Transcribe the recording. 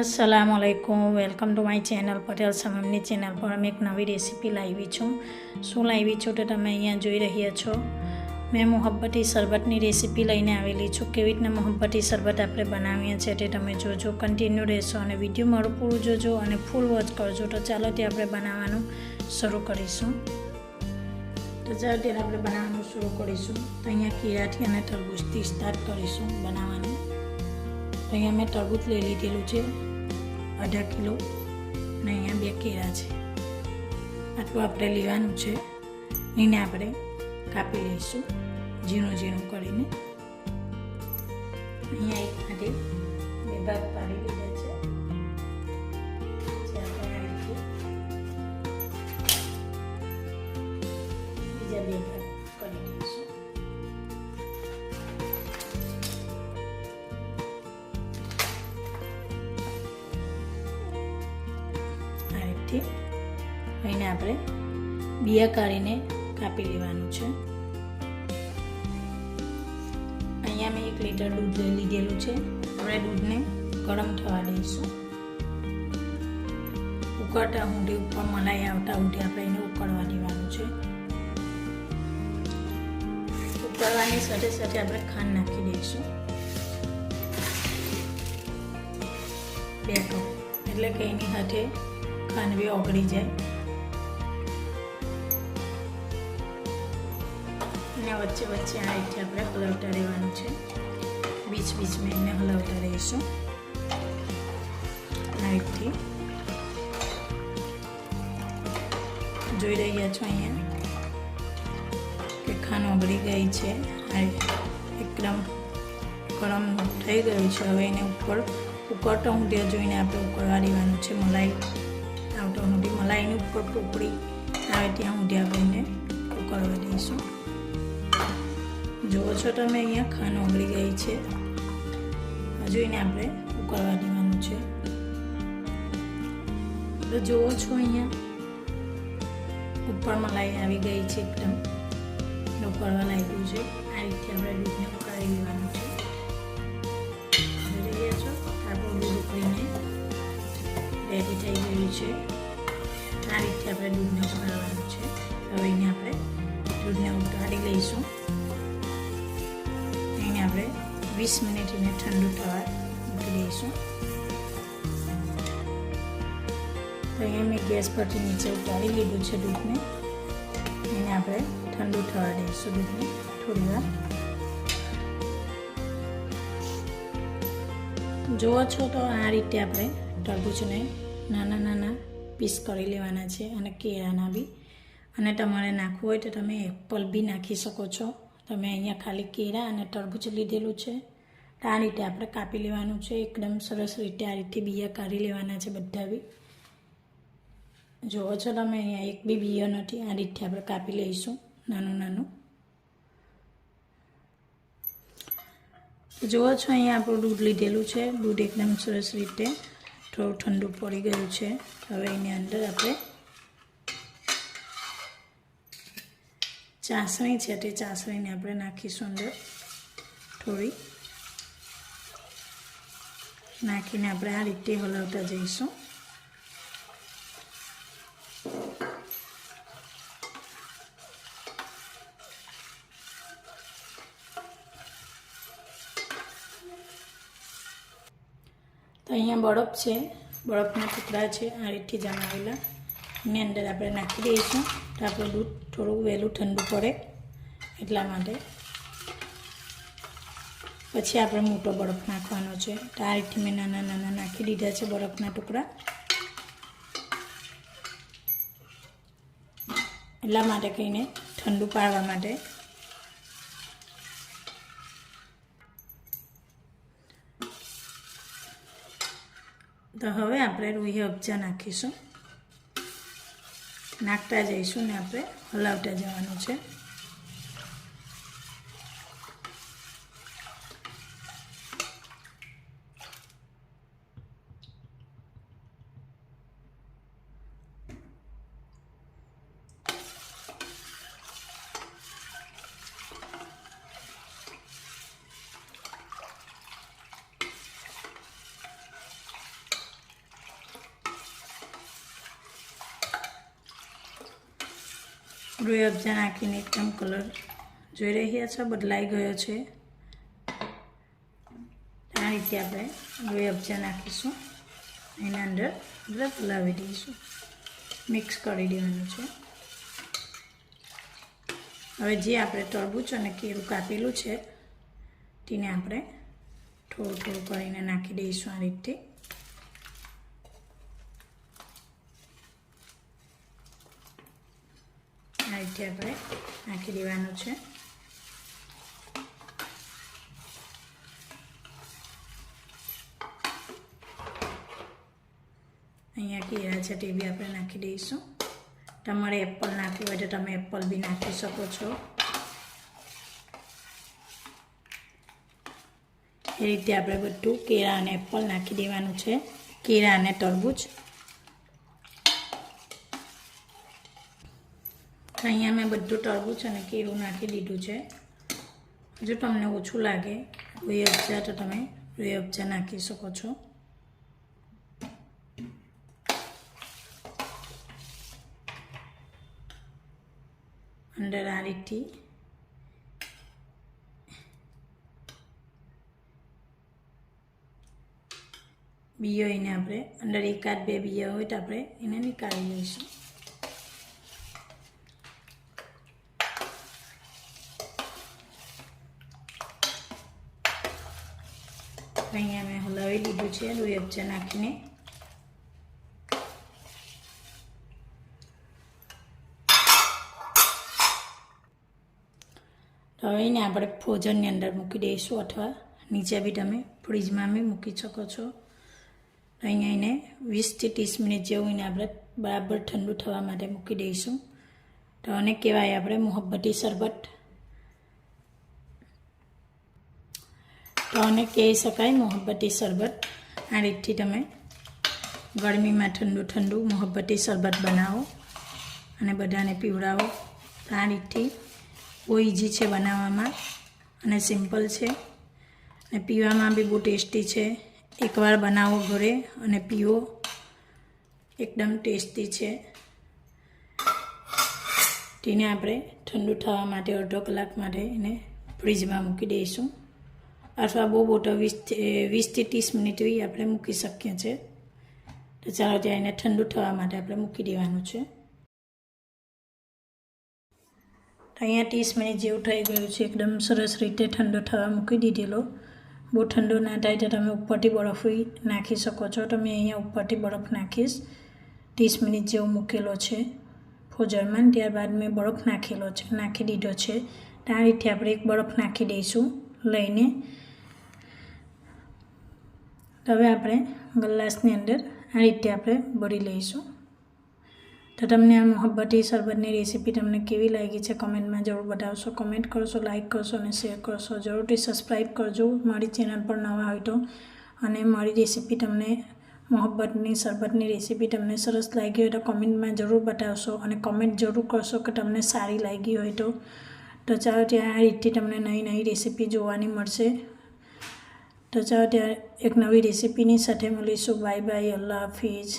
અસલામ આલૈકુમ welcome to my channel Patel સમમની channel પર અમે એક નવી રેસીપી લાવી છું. શું લાવી છું તો તમે અહીંયા જોઈ રહ્યા છો. મેં મોહબ્બતી શરબતની રેસીપી લઈને આવેલી છું. કેવી રીતના મોહબ્બતી શરબત આપણે બનાવીએ છીએ તે તમે જોજો. કન્ટિન્યુ રહેશો અને વીડિયો મારું પૂરું જોજો અને ફૂલ વોચ કરજો. તો ચાલો તે આપણે બનાવવાનું શરૂ કરીશું. તો ચાલો ત્યારે આપણે બનાવવાનું શરૂ કરીશું. તો અહીંયા કીરાથી અને તરબૂજથી સ્ટાર્ટ કરીશું બનાવવાનું. અહીંયા મેં તરબૂચ લઈ લીધેલું છે અઢા કિલો અને અહીંયા બે કેળા છે આટલું આપણે લેવાનું છે એને આપણે કાપી લઈશું ઝીણું ઝીણું કરીને અહીંયા એક માટે બે ભાગ પાડી લીધા છે જે આપણે આ રીતે બીજા બે ભાગ એને આપણે બિયા કાઢીને કાપી લેવાનું છે. અહીંયા મેં એક લીટર દૂધ લઈ લીધેલું છે. આપણે દૂધને ગરમ થવા દઈશું. ઉકળતા ઊંધી ઉપર મલાઈ આવતા ઊંધી આપણે એને ઉકળવા દેવાનું છે. ઉકળવાની સાથે સાથે આપણે ખાંડ નાખી દઈશું. બે કપ. એટલે કે એની સાથે ખાંડવી ઓગળી જાય. અને વચ્ચે વચ્ચે આ રીતે આપણે હલાવતા રહેવાનું છે. બીચ બીચમાં એને હલાવતા રહીશું. રીતથી જોઈ રહ્યા છો અહીંયા કે ખાંડ ઓગળી ગઈ છે. આ એકદમ ગરમ થઈ ગયું છે. હવે એને ઉપર ઉકળતો ઊંધિયા જોઈને આપણે ઉકળવા દેવાનું છે. મલાઈ આવતો ઊંધી મલાઈની ઉપર ટોપડી આવે ત્યાં ઊંધિયા ભાઈને ઉકળવા દઈશું. જુઓ છો તમે, અહીંયા ખાંડ ઓગળી ગઈ છે. હજુ એને આપણે ઉકળવા દેવાનું છે. તો જુઓ છો અહીંયા, ઉપર મલાઈ આવી ગઈ છે એકદમ. ઉકળવા લાગ્યું છે. આ રીતે આપણે દૂધને ઉકાળી લેવાનું છે. જોઈ રહ્યા છો? આપણું રેડી થઈ ગયું છે. આ રીતે આપણે દૂધને ઉકાળવાનું છે. હવે એને આપણે દૂધને ઉકાળી લઈશું. વીસ મિનિટ એને ઠંડુ થવા મૂકી દઈશું. તો અહીંયા મેં ગેસ પરથી નીચે ઉતારી લીધું છે દૂધને. એને આપણે ઠંડુ થવા દઈશું દૂધને થોડી વાર. જુઓ છો તો આ રીતે આપણે તરબૂચને નાના નાના પીસ કરી લેવાના છે અને કેળાના બી. અને તમારે નાખવું હોય તો તમે એપલ બી નાખી શકો છો. તમે અહીંયા ખાલી કેળા અને તરબૂચ લીધેલું છે. તો આ રીતે આપણે કાપી લેવાનું છે. એકદમ સરસ રીતે આ રીતે બિયા કાઢી લેવાના છે બધા બી. જુઓ છો તમે અહીંયા એક બી બિયો નથી, આ રીતે આપણે કાપી લઈશું નાનું નાનું. જુઓ છો, અહીંયા આપણું દૂધ લીધેલું છે. દૂધ એકદમ સરસ રીતે થોડું ઠંડુ પડી ગયું છે. હવે એની અંદર આપણે ચાસણી છે તે ચાસણીને આપણે નાખીશું અંદર થોડી નાખીને આપણે આ રીતે હલાવતા જઈશું તો અહીંયા બરફ છે બરફના ટુકડા છે આ રીતે જમાવેલા એની અંદર આપણે નાખી દઈશું. તો આપણું દૂધ થોડું વહેલું ઠંડુ પડે એટલા માટે. પછી આપણે મોટો બરફ નાખવાનો છે. તો આ રીતે મેં નાના નાના નાખી દીધા છે બરફના ટુકડા. એટલા માટે કહીને ઠંડુ પાડવા માટે. તો હવે આપણે રૂહી અબજા નાખીશું. નાખતા જઈશું ને આપણે હલાવતા જવાનું છે. રૂઈ અફજા નાખીને એકદમ કલર જોઈ રહ્યા છો? બદલાઈ ગયો છે. આ રીતે આપણે રૂઈ અફજા નાખીશું એના અંદર બધા હલાવી દઈશું મિક્સ કરી દેવાનું છે. હવે જે આપણે તરબૂચ અને કેરું કાપેલું છે, તેને આપણે થોડું થોડું કરીને નાખી દઈશું આ રીતે. રીતે આપણે નાખી દેવાનું છે. અહીંયા કેળા છે તે બી આપણે નાખી દઈશું. તમારે એપલ નાખવું હોય તો તમે એપલ બી નાખી શકો છો. એ રીતે આપણે બધું કેળા અને એપલ નાખી દેવાનું છે. કેળા અને તરબૂચ. અહીંયા મેં બધું તરબૂચ અને કેળું નાખી દીધું છે. જો તમને ઓછું લાગે રૂઈ અબજા તો તમે રૂઈ અબજા નાખી શકો છો. અંદર આ રીતથી. બિયો એને આપણે, અંદર એકાદ બે બિયા હોય તો આપણે એને નીકાળી લઈશું. અહીંયા મેં હલાવી લીધું છે રૂઈ અપચા નાખીને. એને આપણે ફ્રોઝનની અંદર મૂકી દઈશું અથવા નીચે બી તમે ફ્રીજમાં બી મૂકી શકો છો. અહીંયા એને વીસથી ત્રીસ મિનિટ જેવું એને આપણે બરાબર ઠંડુ થવા માટે મૂકી દઈશું. તો અને કહેવાય આપણે મોહબ્બતી શરબત. તો આને કહી શકાય મોહબ્બતી શરબત. આ રીતથી તમે ગરમીમાં ઠંડુ ઠંડુ મોહબ્બતી શરબત બનાવો અને બધાને પીવડાવો. તો આ રીતથી બહુ ઇઝી છે બનાવવામાં અને સિમ્પલ છે. અને પીવામાં બી બહુ ટેસ્ટી છે. એકવાર બનાવો ઘરે અને પીવો. એકદમ ટેસ્ટી છે. તેને આપણે ઠંડુ થવા માટે અડધો કલાક માટે એને ફ્રીજમાં મૂકી દઈશું. અથવા બહુ મોટો વીસથી વીસથી ત્રીસ મિનિટ એ આપણે મૂકી શકીએ છીએ. તો ચાલો ત્યાં એને ઠંડુ થવા માટે આપણે મૂકી દેવાનું છે. અહીંયા ત્રીસ મિનિટ જેવું થઈ ગયું છે. એકદમ સરસ રીતે ઠંડો થવા મૂકી દીધેલો. બહુ ઠંડુ ના થાય તો તમે ઉપરથી બરફ નાખી શકો છો. તો મેં અહીંયા ઉપરથી બરફ નાખીશ. ત્રીસ મિનિટ જેવો મૂકેલો છે ફોજરમાં. ત્યારબાદ મેં બરફ નાખેલો છે, નાખી દીધો છે. આ રીતે આપણે એક બરફ નાખી દઈશું લઈને. હવે આપણે ગ્લાસની અંદર આ રીતે આપણે ભરી લઈશું. તો તમને આ મોહબ્બતી શરબતની રેસીપી તમને કેવી લાગી છે કમેન્ટમાં જરૂર બતાવશો. કમેન્ટ કરશો લાઇક કરશો અને શેર કરશો. જરૂરથી સબસ્ક્રાઈબ કરજો. મારી ચેનલ પર નવા હોય તો. અને મારી રેસીપી તમને, મોહબ્બતની શરબતની રેસીપી તમને સરસ લાગી હોય તો કમેન્ટમાં જરૂર બતાવશો. અને કમેન્ટ જરૂર કરશો કે તમને સારી લાગી હોય તો. તો ચાલો ત્યાં આ રીતે તમને નવી નવી રેસીપી જોવાની મળશે. તો ચાલો ત્યાં એક નવી રેસીપીની સાથે મળીશું. Bye bye. અલ્લાહ હાફિઝ.